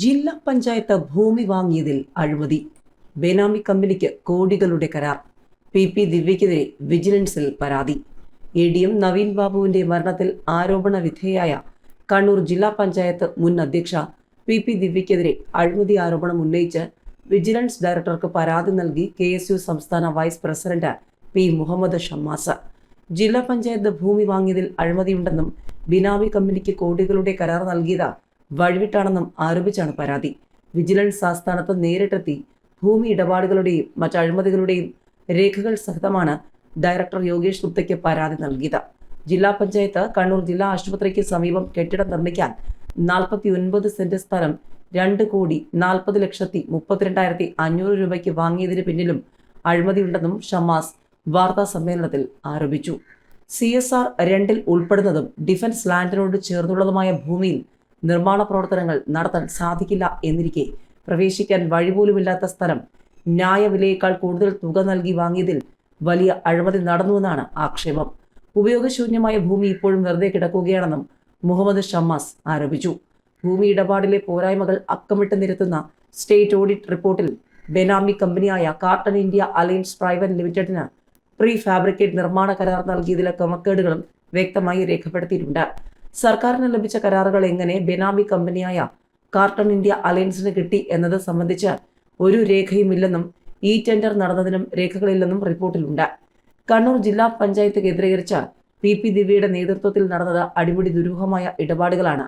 ജില്ലാ പഞ്ചായത്ത് ഭൂമി വാങ്ങിയതിൽ അഴിമതി. ബേനാമി കമ്പനിക്ക് കോടികളുടെ കരാർ. പി പി ദിവ്യക്കെതിരെ വിജിലൻസിൽ പരാതി. എ ഡി എം നവീൻ ബാബുവിന്റെ മരണത്തിൽ ആരോപണ വിധേയായ കണ്ണൂർ ജില്ലാ പഞ്ചായത്ത് മുൻ അധ്യക്ഷ പി പി ദിവ്യക്കെതിരെ അഴിമതി ആരോപണം ഉന്നയിച്ച് വിജിലൻസ് ഡയറക്ടർക്ക് പരാതി നൽകി കെ എസ് യു സംസ്ഥാന vice president P Muhammad Shammas. ജില്ലാ പഞ്ചായത്ത് ഭൂമി വാങ്ങിയതിൽ അഴിമതിയുണ്ടെന്നും ബിനാമി കമ്പനിക്ക് കോടികളുടെ കരാർ നൽകിയത് വഴിവിട്ടാണെന്നും ആരോപിച്ചാണ് പരാതി. വിജിലൻസ് ആസ്ഥാനത്ത് നേരിട്ടെത്തി ഭൂമി ഇടപാടുകളുടെയും മറ്റ് അഴിമതികളുടെയും രേഖകൾ സഹിതമാണ് ഡയറക്ടർ യോഗേഷ് ഗുപ്തയ്ക്ക് പരാതി നൽകിയത്. ജില്ലാ പഞ്ചായത്ത് കണ്ണൂർ ജില്ലാ ആശുപത്രിക്ക് സമീപം കെട്ടിടം നിർമ്മിക്കാൻ നാൽപ്പത്തി ഒൻപത് സെന്റ് സ്ഥലം രണ്ട് കോടി നാൽപ്പത് ലക്ഷത്തി മുപ്പത്തിരണ്ടായിരത്തി അഞ്ഞൂറ് രൂപയ്ക്ക് വാങ്ങിയതിന് പിന്നിലും അഴിമതിയുണ്ടെന്നും ഷമാസ് വാർത്താ സമ്മേളനത്തിൽ ആരോപിച്ചു. സി എസ് ആർ രണ്ടിൽ ഉൾപ്പെടുന്നതും ഡിഫൻസ് ലാൻഡിനോട് ചേർന്നുള്ളതുമായ ഭൂമിയിൽ നിർമ്മാണ പ്രവർത്തനങ്ങൾ നടത്താൻ സാധിക്കില്ല എന്നിരിക്കെ പ്രവേശിക്കാൻ വഴിപോലുമില്ലാത്ത സ്ഥലം ന്യായവിലയേക്കാൾ കൂടുതൽ തുക നൽകി വാങ്ങിയതിൽ വലിയ അഴിമതി നടന്നുവെന്നാണ് ആക്ഷേപം. ഉപയോഗശൂന്യമായ ഭൂമി ഇപ്പോഴും വെറുതെ കിടക്കുകയാണെന്നും മുഹമ്മദ് ഷമ്മാസ് ആരോപിച്ചു. ഭൂമി ഇടപാടിലെ പോരായ്മകൾ അക്കമിട്ട് നിരത്തുന്ന സ്റ്റേറ്റ് ഓഡിറ്റ് റിപ്പോർട്ടിൽ ബെനാമി കമ്പനിയായ കാർട്ടൺ ഇന്ത്യ അലയൻസ് പ്രൈവറ്റ് ലിമിറ്റഡിന് പ്രീ ഫാബ്രിക്കേറ്റ് നിർമ്മാണ കരാർ നൽകിയതിലെ ക്രമക്കേടുകളും വ്യക്തമായി രേഖപ്പെടുത്തിയിട്ടുണ്ട്. സർക്കാരിന് ലഭിച്ച കരാറുകൾ എങ്ങനെ ബെനാമി കമ്പനിയായ കാർട്ടൺ ഇന്ത്യ അലയൻസിന് കിട്ടി എന്നത് സംബന്ധിച്ച് ഒരു രേഖയുമില്ലെന്നും ഈ ടെൻഡർ നടന്നതിനും രേഖകളില്ലെന്നും റിപ്പോർട്ടിലുണ്ട്. കണ്ണൂർ ജില്ലാ പഞ്ചായത്ത് കേന്ദ്രീകരിച്ച പി പി ദിവ്യയുടെ നേതൃത്വത്തിൽ നടന്നത് അടിമുടി ദുരൂഹമായ ഇടപാടുകളാണ്.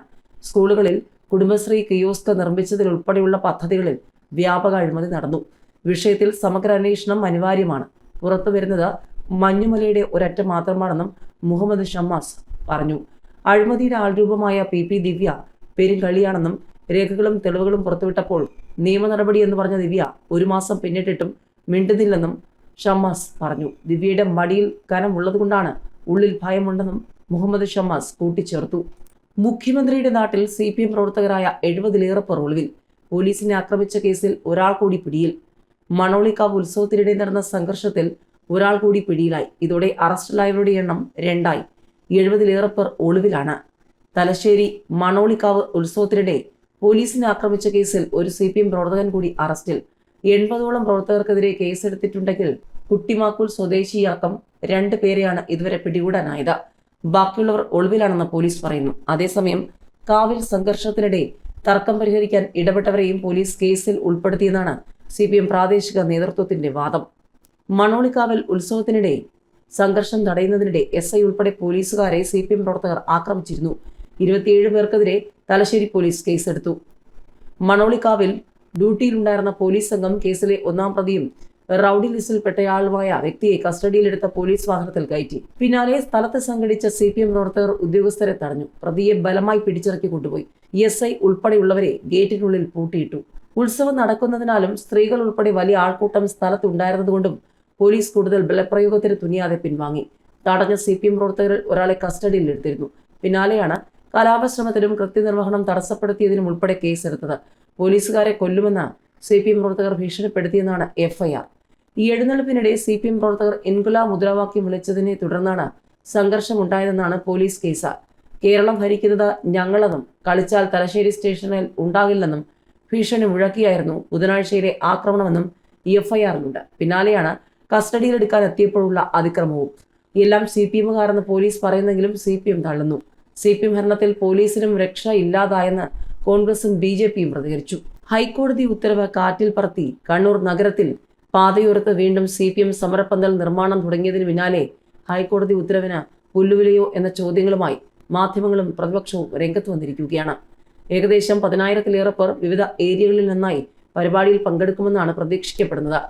സ്കൂളുകളിൽ കുടുംബശ്രീ കിയോസ്ക് നിർമ്മിച്ചതിലുൾപ്പെടെയുള്ള പദ്ധതികളിൽ വ്യാപക അഴിമതി നടന്നു. വിഷയത്തിൽ സമഗ്ര അന്വേഷണം അനിവാര്യമാണ്. പുറത്തു വരുന്നത് മഞ്ഞുമലയുടെ ഒരറ്റം മാത്രമാണെന്നും മുഹമ്മദ് ഷമ്മാസ് പറഞ്ഞു. അഴിമതിയുടെ ആൾരൂപമായ പി പി ദിവ്യ പെരുങ്കളിയാണെന്നും രേഖകളും തെളിവുകളും പുറത്തുവിട്ടപ്പോൾ നിയമ നടപടി എന്ന് പറഞ്ഞ ദിവ്യ ഒരു മാസം പിന്നിട്ടിട്ടും മിണ്ടുന്നില്ലെന്നും ഷമ്മാസ് പറഞ്ഞു. ദിവ്യയുടെ മടിയിൽ കനം ഉള്ളതുകൊണ്ടാണ് ഉള്ളിൽ ഭയമുണ്ടെന്നും മുഹമ്മദ് ഷമ്മാസ് കൂട്ടിച്ചേർത്തു. മുഖ്യമന്ത്രിയുടെ നാട്ടിൽ സി പി എം പ്രവർത്തകരായ എഴുപതിലേറെ പേർ ഒളിവിൽ. പോലീസിനെ ആക്രമിച്ച കേസിൽ ഒരാൾ കൂടി പിടിയിൽ. മണോളിക്കാവ് ഉത്സവത്തിനിടെ നടന്ന സംഘർഷത്തിൽ ഒരാൾ കൂടി പിടിയിലായി. ഇതോടെ അറസ്റ്റിലായവരുടെ എണ്ണം രണ്ടായി. എഴുപതിലേറെ പേർ ഒളിവിലാണ്. തലശ്ശേരി മണോളിക്കാവ് ഉത്സവത്തിനിടെ പോലീസിനെ ആക്രമിച്ച കേസിൽ ഒരു സി പി എം പ്രവർത്തകൻ കൂടി അറസ്റ്റിൽ. എൺപതോളം പ്രവർത്തകർക്കെതിരെ കേസെടുത്തിട്ടുണ്ടെങ്കിൽ കുട്ടിമാക്കൂൽ സ്വദേശിയടക്കം രണ്ട് പേരെയാണ് ഇതുവരെ പിടികൂടാനായത്. ബാക്കിയുള്ളവർ ഒളിവിലാണെന്ന് പോലീസ് പറയുന്നു. അതേസമയം കാവിൽ സംഘർഷത്തിനിടെ തർക്കം പരിഹരിക്കാൻ ഇടപെട്ടവരെയും പോലീസ് കേസിൽ ഉൾപ്പെടുത്തിയെന്നാണ് സി പ്രാദേശിക നേതൃത്വത്തിന്റെ വാദം. മണോളിക്കാവിൽ ഉത്സവത്തിനിടെ സംഘർഷം തടയുന്നതിനിടെ എസ് ഐ ഉൾപ്പെടെ പോലീസുകാരെ സി പി എം പ്രവർത്തകർ ആക്രമിച്ചിരുന്നു. ഇരുപത്തിയേഴ് പേർക്കെതിരെ തലശ്ശേരി പോലീസ് കേസെടുത്തു. മണോളിക്കാവിൽ ഡ്യൂട്ടിയിലുണ്ടായിരുന്ന പോലീസ് സംഘം കേസിലെ ഒന്നാം പ്രതിയും റൌഡി ലിസ്റ്റിൽപ്പെട്ടയാളുമായ വ്യക്തിയെ കസ്റ്റഡിയിലെടുത്ത പോലീസ് വാഹനത്തിൽ കയറ്റി. പിന്നാലെ സ്ഥലത്ത് സംഘടിച്ച സി പി എം പ്രവർത്തകർ ഉദ്യോഗസ്ഥരെ തടഞ്ഞു. പ്രതിയെ ബലമായി പിടിച്ചിറക്കി കൊണ്ടുപോയി. എസ് ഐ ഉൾപ്പെടെയുള്ളവരെ ഗേറ്റിനുള്ളിൽ പൂട്ടിയിട്ടു. ഉത്സവം നടക്കുന്നതിനാലും സ്ത്രീകൾ ഉൾപ്പെടെ വലിയ ആൾക്കൂട്ടം സ്ഥലത്തുണ്ടായിരുന്നതുകൊണ്ടും പോലീസ് കൂടുതൽ ബലപ്രയോഗത്തിന് തുനിയാതെ പിൻവാങ്ങി. തടഞ്ഞ സി പി എം പ്രവർത്തകരിൽ ഒരാളെ കസ്റ്റഡിയിലെടുത്തിരുന്നു. പിന്നാലെയാണ് കലാപശ്രമത്തിനും കൃത്യനിർവഹണം തടസ്സപ്പെടുത്തിയതിനും ഉൾപ്പെടെ കേസെടുത്തത്. പോലീസുകാരെ കൊല്ലുമെന്ന് സി പി എം പ്രവർത്തകർ ഭീഷണിപ്പെടുത്തിയെന്നാണ് എഫ്ഐആർ. ഈ എഴുന്നള്ളിപ്പിനിടെ സി പി എം പ്രവർത്തകർ എൻകുല മുദ്രാവാക്യം വിളിച്ചതിനെ തുടർന്നാണ് സംഘർഷമുണ്ടായതെന്നാണ് പോലീസ് കേസ്. കേരളം ഭരിക്കുന്നത് ഞങ്ങളെന്നും കളിച്ചാൽ തലശ്ശേരി സ്റ്റേഷനിൽ ഉണ്ടാകില്ലെന്നും ഭീഷണി മുഴക്കിയായിരുന്നു ബുധനാഴ്ചയിലെ ആക്രമണമെന്നും എഫ്ഐആറിലുണ്ട്. പിന്നാലെയാണ് കസ്റ്റഡിയിലെടുക്കാൻ എത്തിയപ്പോഴുള്ള അതിക്രമവും. എല്ലാം സി പി എമ്മുകാരെന്ന് പോലീസ് പറയുന്നെങ്കിലും സി പി എം തള്ളുന്നു. സി പി എം ഭരണത്തിൽ പോലീസിനും രക്ഷ ഇല്ലാതായെന്ന് കോൺഗ്രസും ബി ജെ പിയും പ്രതികരിച്ചു. ഹൈക്കോടതി ഉത്തരവ് കാറ്റിൽ പറത്തി കണ്ണൂർ നഗരത്തിൽ പാതയോരത്ത് വീണ്ടും സി പി എം സമരപ്പന്തൽ നിർമ്മാണം തുടങ്ങിയതിന് പിന്നാലെ ഹൈക്കോടതി ഉത്തരവിന് പുല്ലുവിലയോ എന്ന ചോദ്യങ്ങളുമായി മാധ്യമങ്ങളും പ്രതിപക്ഷവും രംഗത്ത് വന്നിരിക്കുകയാണ്. ഏകദേശം പതിനായിരത്തിലേറെ പേർ വിവിധ ഏരിയകളിൽ നിന്നായി പരിപാടിയിൽ പങ്കെടുക്കുമെന്നാണ് പ്രതീക്ഷിക്കപ്പെടുന്നത്.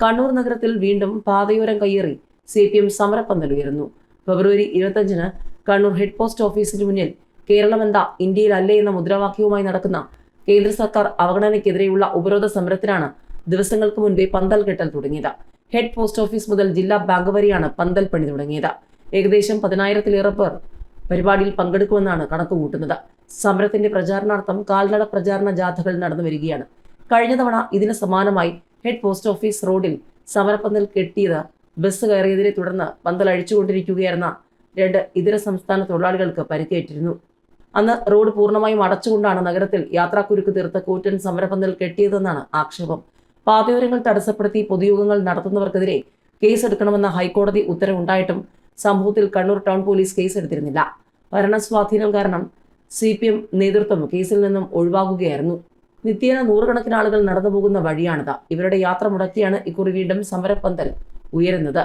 കണ്ണൂർ നഗരത്തിൽ വീണ്ടും പാതയോരം കയ്യേറി സി പി എം സമരപ്പന്തലുയരുന്നു ഫെബ്രുവരി ഇരുപത്തഞ്ചിന് കണ്ണൂർ ഹെഡ് പോസ്റ്റ് ഓഫീസിന് മുന്നിൽ കേരളം എന്താ ഇന്ത്യയിലല്ലേ എന്ന മുദ്രാവാക്യവുമായി നടക്കുന്ന കേന്ദ്ര സർക്കാർ അവഗണനയ്ക്കെതിരെയുള്ള ഉപരോധ സമരത്തിനാണ് ദിവസങ്ങൾക്ക് മുൻപേ പന്തൽ കെട്ടൽ തുടങ്ങിയത്. ഹെഡ് പോസ്റ്റ് ഓഫീസ് മുതൽ ജില്ലാ ബാങ്ക് വരെയാണ് പന്തൽ പണി തുടങ്ങിയത്. ഏകദേശം പതിനായിരത്തിലേറെ പേർ പരിപാടിയിൽ പങ്കെടുക്കുമെന്നാണ് കണക്കുകൂട്ടുന്നത്. സമരത്തിന്റെ പ്രചാരണാർത്ഥം കാൽനട പ്രചാരണ ജാഥകൾ നടന്നു വരികയാണ് കഴിഞ്ഞ തവണ ഇതിന് സമാനമായി ഹെഡ് പോസ്റ്റ് ഓഫീസ് റോഡിൽ സമരപ്പന്തൽ കെട്ടിയത്. ബസ് കയറിയതിനെ തുടർന്ന് പന്തൽ അഴിച്ചുകൊണ്ടിരിക്കുകയായിരുന്ന രണ്ട് ഇതര സംസ്ഥാന തൊഴിലാളികൾക്ക് പരിക്കേറ്റിരുന്നു. അന്ന് റോഡ് പൂർണമായും അടച്ചുകൊണ്ടാണ് നഗരത്തിൽ യാത്രാക്കുരുക്ക് തീർത്ത കൂറ്റൻ സമരപ്പന്തൽ കെട്ടിയതെന്നാണ് ആക്ഷേപം. പാതയോരങ്ങൾ തടസ്സപ്പെടുത്തി പൊതുയോഗങ്ങൾ നടത്തുന്നവർക്കെതിരെ കേസെടുക്കണമെന്ന ഹൈക്കോടതി ഉത്തരവുണ്ടായിട്ടും സംഭവത്തിൽ കണ്ണൂർ ടൗൺ പോലീസ് കേസെടുത്തിരുന്നില്ല. ഭരണസ്വാധീനം കാരണം സി പി എം നേതൃത്വം കേസിൽ നിന്നും ഒഴിവാകുകയായിരുന്നു. നിത്യേന നൂറുകണക്കിന് ആളുകൾ നടന്നു പോകുന്ന വഴിയാണിത്. ഇവരുടെ യാത്ര മുടക്കിയാണ് ഇക്കുറി വീണ്ടും സമരപ്പന്തൽ ഉയരുന്നത്.